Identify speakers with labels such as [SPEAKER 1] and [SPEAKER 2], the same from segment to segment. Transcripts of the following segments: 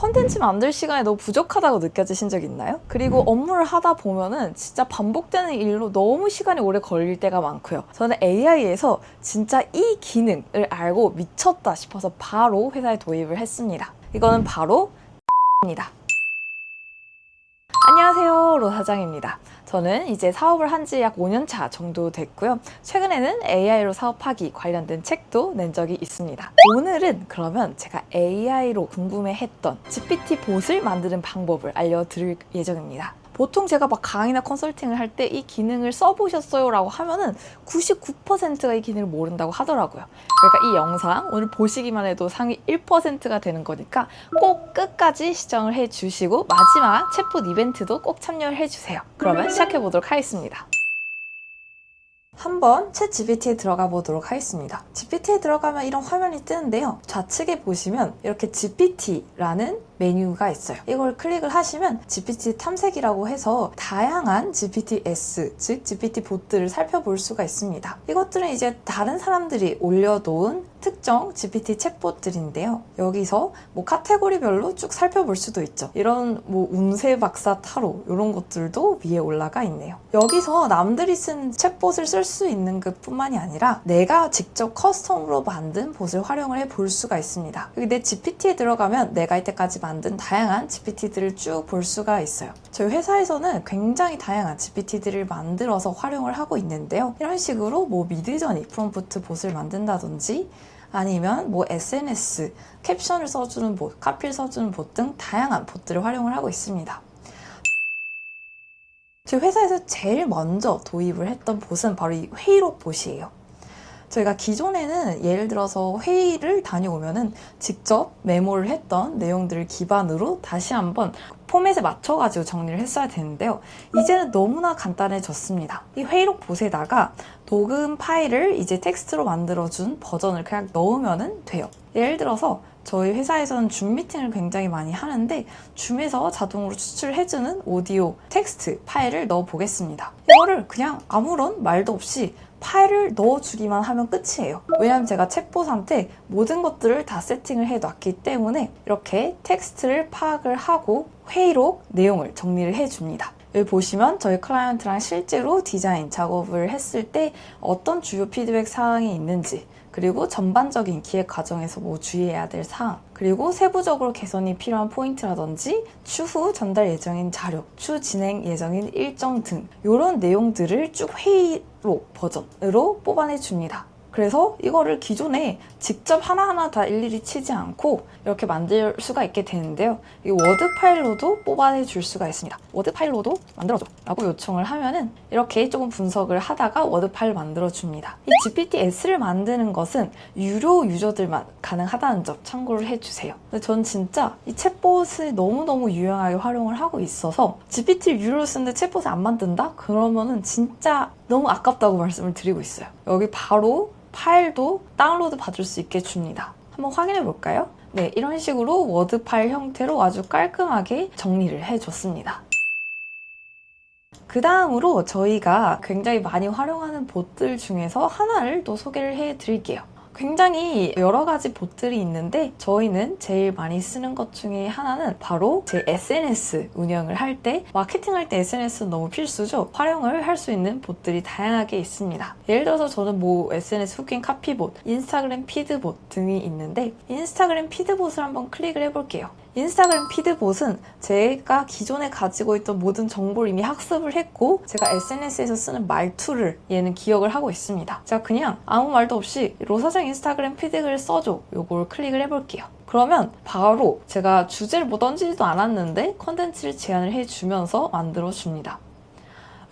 [SPEAKER 1] 컨텐츠 만들 시간이 너무 부족하다고 느껴지신 적 있나요? 그리고 업무를 하다 보면은 진짜 반복되는 일로 너무 시간이 오래 걸릴 때가 많고요. 저는 AI에서 진짜 이 기능을 알고 미쳤다 싶어서 바로 회사에 도입을 했습니다. 이거는 바로 입니다. 안녕하세요. 로 사장입니다. 저는 이제 사업을 한 지 약 5년 차 정도 됐고요. 최근에는 AI로 사업하기 관련된 책도 낸 적이 있습니다. 오늘은 그러면 제가 AI로 궁금해했던 GPT 봇을 만드는 방법을 알려드릴 예정입니다. 보통 제가 막 강의나 컨설팅을 할 때 이 기능을 써보셨어요? 라고 하면은 99%가 이 기능을 모른다고 하더라고요. 그러니까 이 영상 오늘 보시기만 해도 상위 1%가 되는 거니까 꼭 끝까지 시청을 해주시고 마지막 챗봇 이벤트도 꼭 참여를 해주세요. 그러면 시작해 보도록 하겠습니다. 한번 챗 GPT에 들어가 보도록 하겠습니다. GPT에 들어가면 이런 화면이 뜨는데요. 좌측에 보시면 이렇게 GPT라는 메뉴가 있어요. 이걸 클릭을 하시면 GPT 탐색이라고 해서 다양한 GPT-S, 즉 GPT 봇들을 살펴볼 수가 있습니다. 이것들은 이제 다른 사람들이 올려놓은 특정 GPT 챗봇들인데요. 여기서 뭐 카테고리별로 쭉 살펴볼 수도 있죠. 이런 뭐 운세 박사 타로 이런 것들도 위에 올라가 있네요. 여기서 남들이 쓴 챗봇을 쓸 수 있는 것뿐만이 아니라 내가 직접 커스텀으로 만든 봇을 활용을 해 볼 수가 있습니다. 여기 내 GPT에 들어가면 내가 이때까지 만든 다양한 GPT들을 쭉 볼 수가 있어요. 저희 회사에서는 굉장히 다양한 GPT들을 만들어서 활용을 하고 있는데요. 이런 식으로 뭐 미드저니 프롬프트 봇을 만든다든지 아니면 뭐 SNS 캡션을 써주는 봇, 카피를 써주는 봇 등 다양한 봇들을 활용을 하고 있습니다. 저희 회사에서 제일 먼저 도입을 했던 봇은 바로 이 회의록 봇이에요. 저희가 기존에는 예를 들어서 회의를 다녀오면은 직접 메모를 했던 내용들을 기반으로 다시 한번 포맷에 맞춰가지고 정리를 했어야 되는데요. 이제는 너무나 간단해졌습니다. 이 회의록 봇에다가 녹음 파일을 이제 텍스트로 만들어준 버전을 그냥 넣으면 돼요. 예를 들어서 저희 회사에서는 줌 미팅을 굉장히 많이 하는데 줌에서 자동으로 추출해주는 오디오 텍스트 파일을 넣어 보겠습니다. 이거를 그냥 아무런 말도 없이 파일을 넣어주기만 하면 끝이에요. 왜냐하면 제가 챗봇한테 모든 것들을 다 세팅을 해놨기 때문에 이렇게 텍스트를 파악을 하고 회의록 내용을 정리를 해줍니다. 여기 보시면 저희 클라이언트랑 실제로 디자인 작업을 했을 때 어떤 주요 피드백 사항이 있는지 그리고 전반적인 기획 과정에서 뭐 주의해야 될 사항, 그리고 세부적으로 개선이 필요한 포인트라든지 추후 전달 예정인 자료, 추 진행 예정인 일정 등 이런 내용들을 쭉 회의로 버전으로 뽑아내 줍니다. 그래서 이거를 기존에 직접 하나하나 다 일일이 치지 않고 이렇게 만들 수가 있게 되는데요. 이 워드 파일로도 뽑아내 줄 수가 있습니다. 워드 파일로도 만들어줘 라고 요청을 하면은 이렇게 조금 분석을 하다가 워드 파일 만들어 줍니다. 이 GPT-S를 만드는 것은 유료 유저들만 가능하다는 점 참고를 해주세요. 근데 전 진짜 이 챗봇을 너무너무 유용하게 활용을 하고 있어서 GPT를 유료로 쓰는데 챗봇을 안 만든다? 그러면은 진짜 너무 아깝다고 말씀을 드리고 있어요. 여기 바로 파일도 다운로드 받을 수 있게 줍니다. 한번 확인해 볼까요? 네, 이런 식으로 워드 파일 형태로 아주 깔끔하게 정리를 해줬습니다. 그 다음으로 저희가 굉장히 많이 활용하는 봇들 중에서 하나를 또 소개를 해 드릴게요. 굉장히 여러 가지 봇들이 있는데 저희는 제일 많이 쓰는 것 중에 하나는 바로 제 SNS 운영을 할 때 마케팅할 때 SNS는 너무 필수죠. 활용을 할 수 있는 봇들이 다양하게 있습니다. 예를 들어서 저는 뭐 SNS 후킹 카피봇, 인스타그램 피드봇 등이 있는데 인스타그램 피드봇을 한번 클릭을 해볼게요. 인스타그램 피드봇은 제가 기존에 가지고 있던 모든 정보를 이미 학습을 했고 제가 SNS에서 쓰는 말투를 얘는 기억을 하고 있습니다. 제가 그냥 아무 말도 없이 로사장 인스타그램 피드를 써줘 요걸 클릭을 해볼게요. 그러면 바로 제가 주제를 뭐 던지지도 않았는데 컨텐츠를 제안을 해주면서 만들어줍니다.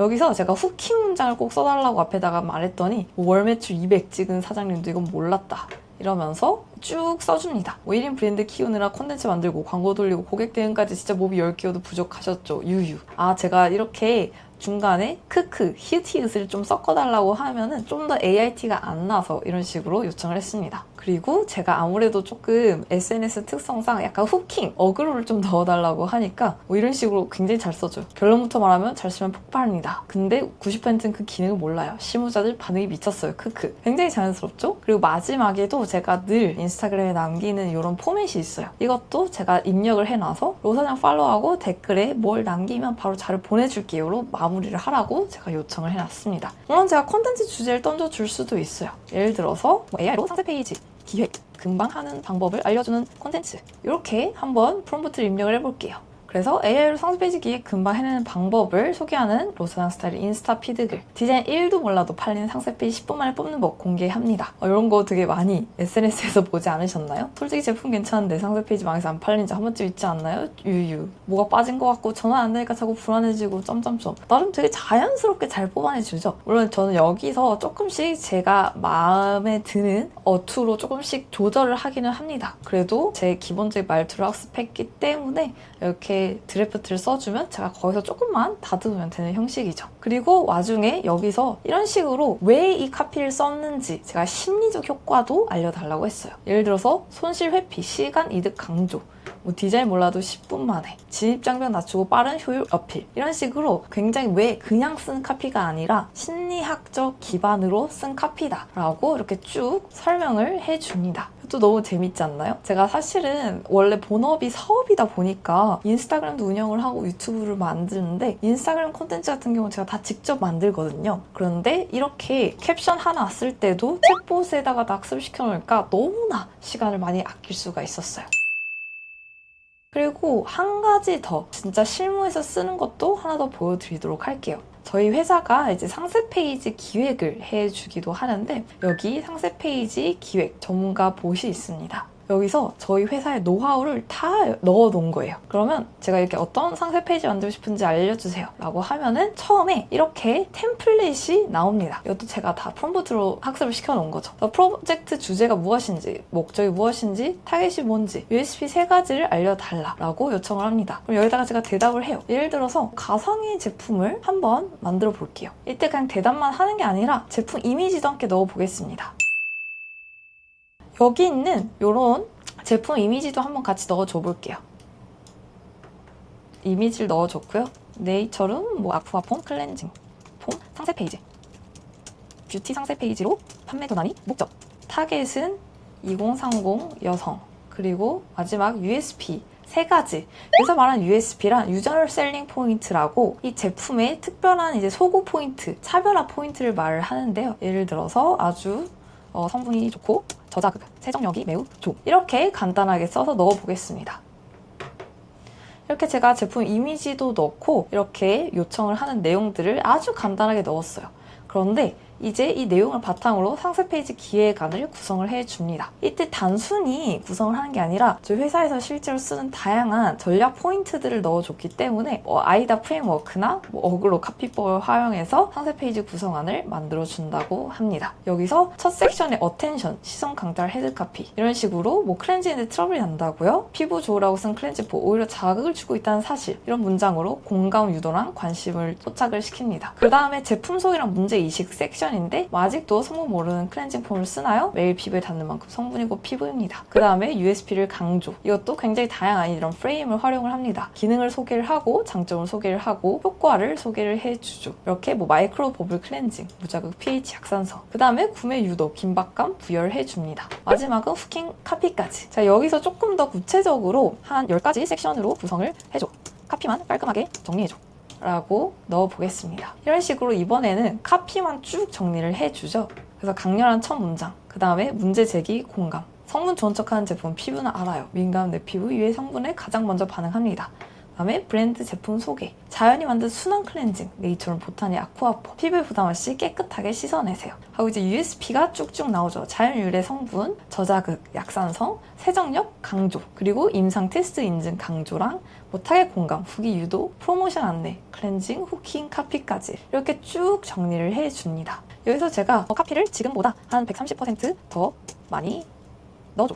[SPEAKER 1] 여기서 제가 후킹 문장을 꼭 써달라고 앞에다가 말했더니 월 매출 200 찍은 사장님도 이건 몰랐다. 이러면서 쭉 써줍니다. 뭐 1인 브랜드 키우느라 콘텐츠 만들고 광고 돌리고 고객 대응까지 진짜 몸이 10개여도 부족하셨죠. 유유. 아 제가 이렇게 중간에 크크, 히읗히읗을 좀 섞어달라고 하면은 좀 더 AIT가 안 나서 이런 식으로 요청을 했습니다. 그리고 제가 아무래도 조금 SNS 특성상 약간 후킹, 어그로를 좀 넣어달라고 하니까 뭐 이런 식으로 굉장히 잘 써줘요. 결론부터 말하면 잘 쓰면 폭발합니다. 근데 90%는 그 기능을 몰라요. 실무자들 반응이 미쳤어요. 크크. 굉장히 자연스럽죠? 그리고 마지막에도 제가 늘 인스타그램에 남기는 이런 포맷이 있어요. 이것도 제가 입력을 해놔서 로사장 팔로우하고 댓글에 뭘 남기면 바로 자료 보내줄게요로 마 무리를 하라고 제가 요청을 해놨습니다. 물론 제가 콘텐츠 주제를 던져줄 수도 있어요. 예를 들어서 뭐 AI로 상세 페이지 기획 금방 하는 방법을 알려주는 콘텐츠 이렇게 한번 프롬프트를 입력을 해볼게요. 그래서 AI로 상세 페이지 기획 금방 해내는 방법을 소개하는 로스당 스타일 인스타 피드 글 디자인 1도 몰라도 팔리는 상세 페이지 10분 만에 뽑는 법 공개합니다. 어, 이런 거 되게 많이 SNS에서 보지 않으셨나요? 솔직히 제품 괜찮은데 상세 페이지 망해서 안 팔린 지한 번쯤 있지 않나요? 유유 뭐가 빠진 것 같고 전화 안 되니까 자꾸 불안해지고 점점점 나름 되게 자연스럽게 잘 뽑아내주죠. 물론 저는 여기서 조금씩 제가 마음에 드는 어투로 조금씩 조절을 하기는 합니다. 그래도 제 기본적인 말투를 학습했기 때문에 드래프트를 써주면 제가 거기서 조금만 다듬으면 되는 형식이죠. 그리고 와중에 여기서 이런 식으로 왜 이 카피를 썼는지 제가 심리적 효과도 알려달라고 했어요. 예를 들어서 손실 회피, 시간 이득 강조, 뭐 디자인 몰라도 10분 만에 진입 장벽 낮추고 빠른 효율 어필 이런 식으로 굉장히 왜 그냥 쓴 카피가 아니라 심리학적 기반으로 쓴 카피다라고 이렇게 쭉 설명을 해줍니다. 또 너무 재밌지 않나요? 제가 사실은 원래 본업이 사업이다 보니까 인스타그램도 운영을 하고 유튜브를 만드는데 인스타그램 콘텐츠 같은 경우는 제가 다 직접 만들거든요. 그런데 이렇게 캡션 하나 쓸 때도 챗봇에다가 낙습시켜 놓으니까 너무나 시간을 많이 아낄 수가 있었어요. 그리고 한 가지 더 진짜 실무에서 쓰는 것도 하나 더 보여드리도록 할게요. 저희 회사가 이제 상세 페이지 기획을 해주기도 하는데 여기 상세 페이지 기획 전문가 봇이 있습니다. 여기서 저희 회사의 노하우를 다 넣어 놓은 거예요. 그러면 제가 이렇게 어떤 상세 페이지 만들고 싶은지 알려주세요. 라고 하면은 처음에 이렇게 템플릿이 나옵니다. 이것도 제가 다 프롬프트로 학습을 시켜 놓은 거죠. 프로젝트 주제가 무엇인지, 목적이 무엇인지, 타겟이 뭔지, USP 세 가지를 알려달라라고 요청을 합니다. 그럼 여기다가 제가 대답을 해요. 예를 들어서 가상의 제품을 한번 만들어 볼게요. 이때 그냥 대답만 하는 게 아니라 제품 이미지도 함께 넣어 보겠습니다. 여기 있는 이런 제품 이미지도 한번 같이 넣어줘 볼게요. 이미지를 넣어줬고요. 네이처룸, 뭐 아쿠아 폼, 클렌징, 폼, 상세 페이지, 뷰티 상세 페이지로 판매 도난이 목적, 타겟은 2030 여성, 그리고 마지막 USP 세 가지. 여기서 말하는 USP란 유저 셀링 포인트라고 이 제품의 특별한 이제 소구 포인트, 차별화 포인트를 말을 하는데요. 예를 들어서 아주 어, 성분이 좋고 저자극, 세정력이 매우 좋. 이렇게 간단하게 써서 넣어보겠습니다. 이렇게 제가 제품 이미지도 넣고 이렇게 요청을 하는 내용들을 아주 간단하게 넣었어요. 그런데 이제 이 내용을 바탕으로 상세 페이지 기획안을 구성을 해줍니다. 이때 단순히 구성을 하는 게 아니라 저희 회사에서 실제로 쓰는 다양한 전략 포인트들을 넣어줬기 때문에 뭐 아이다 프레임워크나 뭐 어그로 카피법을 활용해서 상세 페이지 구성안을 만들어준다고 합니다. 여기서 첫 섹션의 어텐션, 시선 강탈 헤드 카피 이런 식으로 뭐 클렌징인데 트러블이 난다고요? 피부 좋으라고 쓴 클렌징포 오히려 자극을 주고 있다는 사실 이런 문장으로 공감 유도랑 관심을 포착을 시킵니다. 그 다음에 제품 소개랑 문제 이식 섹션 인데뭐 아직도 성분 모르는 클렌징 폼을 쓰나요? 매일 피부에 닿는 만큼 성분이고 피부입니다. 그 다음에 USP를 강조. 이것도 굉장히 다양한 이런 프레임을 활용을 합니다. 기능을 소개를 하고 장점을 소개를 하고 효과를 소개를 해주죠. 이렇게 뭐 마이크로 버블 클렌징, 무자극 pH 약산성. 그 다음에 구매 유도, 긴박감 부여해줍니다. 마지막은 후킹 카피까지. 자 여기서 조금 더 구체적으로 한 10가지 섹션으로 구성을 해줘. 카피만 깔끔하게 정리해줘. 라고 넣어보겠습니다. 이런 식으로 이번에는 카피만 쭉 정리를 해주죠. 그래서 강렬한 첫 문장, 그 다음에 문제 제기 공감. 성분 좋은 척하는 제품 피부는 알아요. 민감한 내 피부 유해 성분에 가장 먼저 반응합니다. 다음에 브랜드 제품 소개. 자연이 만든 순한 클렌징. 네이처럼 보타니 아쿠아포. 피부에 부담 없이 깨끗하게 씻어내세요. 하고 이제 USP가 쭉쭉 나오죠. 자연 유래 성분, 저자극, 약산성, 세정력 강조. 그리고 임상 테스트 인증 강조랑 뭐 타겟 공감, 후기 유도, 프로모션 안내, 클렌징, 후킹, 카피까지 이렇게 쭉 정리를 해줍니다. 여기서 제가 카피를 지금보다 한 130%더 많이 넣어줘.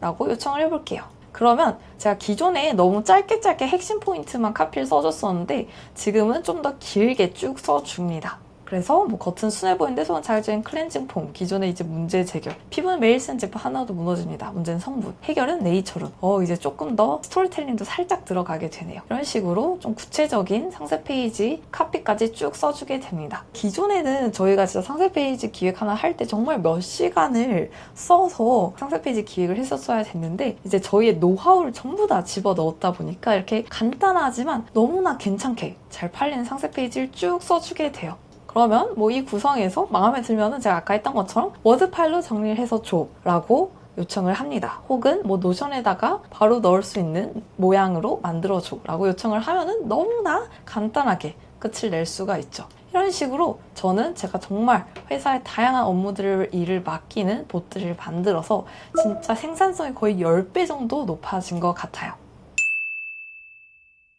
[SPEAKER 1] 라고 요청을 해볼게요. 그러면 제가 기존에 너무 짧게 짧게 핵심 포인트만 카피를 써줬었는데 지금은 좀 더 길게 쭉 써줍니다. 그래서 뭐 겉은 순해 보이는데 속은 자극적인 클렌징 폼, 기존의 이제 문제 제결, 피부는 매일 쓴 제품 하나도 무너집니다. 문제는 성분, 해결은 네이처룸. 어 이제 조금 더 스토리텔링도 살짝 들어가게 되네요. 이런 식으로 좀 구체적인 상세 페이지 카피까지 쭉 써주게 됩니다. 기존에는 저희가 진짜 상세 페이지 기획 하나 할 때 정말 몇 시간을 써서 상세 페이지 기획을 했었어야 됐는데 이제 저희의 노하우를 전부 다 집어 넣었다 보니까 이렇게 간단하지만 너무나 괜찮게 잘 팔리는 상세 페이지를 쭉 써주게 돼요. 그러면 뭐 이 구성에서 마음에 들면은 제가 아까 했던 것처럼 워드 파일로 정리를 해서 줘라고 요청을 합니다. 혹은 뭐 노션에다가 바로 넣을 수 있는 모양으로 만들어 줘 라고 요청을 하면은 너무나 간단하게 끝을 낼 수가 있죠. 이런 식으로 저는 제가 정말 회사의 다양한 업무들을 일을 맡기는 봇들을 만들어서 진짜 생산성이 거의 10배 정도 높아진 것 같아요.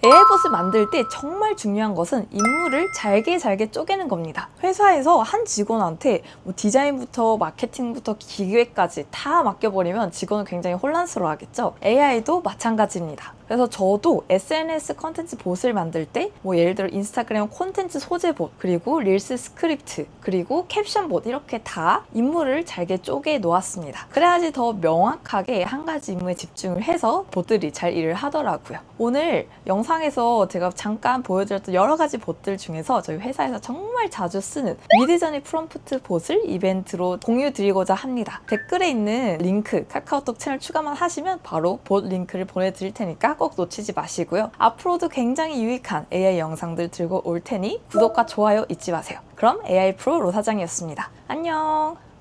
[SPEAKER 1] AI봇을 만들 때 정말 중요한 것은 임무를 잘게 잘게 쪼개는 겁니다. 회사에서 한 직원한테 뭐 디자인부터 마케팅부터 기획까지 다 맡겨버리면 직원은 굉장히 혼란스러워 하겠죠. AI도 마찬가지입니다. 그래서 저도 SNS 컨텐츠 봇을 만들 때 뭐 예를 들어 인스타그램 콘텐츠 소재 봇 그리고 릴스 스크립트 그리고 캡션 봇 이렇게 다 임무를 잘게 쪼개 놓았습니다. 그래야지 더 명확하게 한 가지 임무에 집중을 해서 봇들이 잘 일을 하더라고요. 오늘 영상에서 제가 잠깐 보여드렸던 여러 가지 봇들 중에서 저희 회사에서 정말 자주 쓰는 미드저니 프롬프트 봇을 이벤트로 공유 드리고자 합니다. 댓글에 있는 링크 카카오톡 채널 추가만 하시면 바로 봇 링크를 보내드릴 테니까 꼭 놓치지 마시고요. 앞으로도 굉장히 유익한 AI 영상들 들고 올 테니 구독과 좋아요 잊지 마세요. 그럼 AI 프로 로 사장이었습니다. 안녕!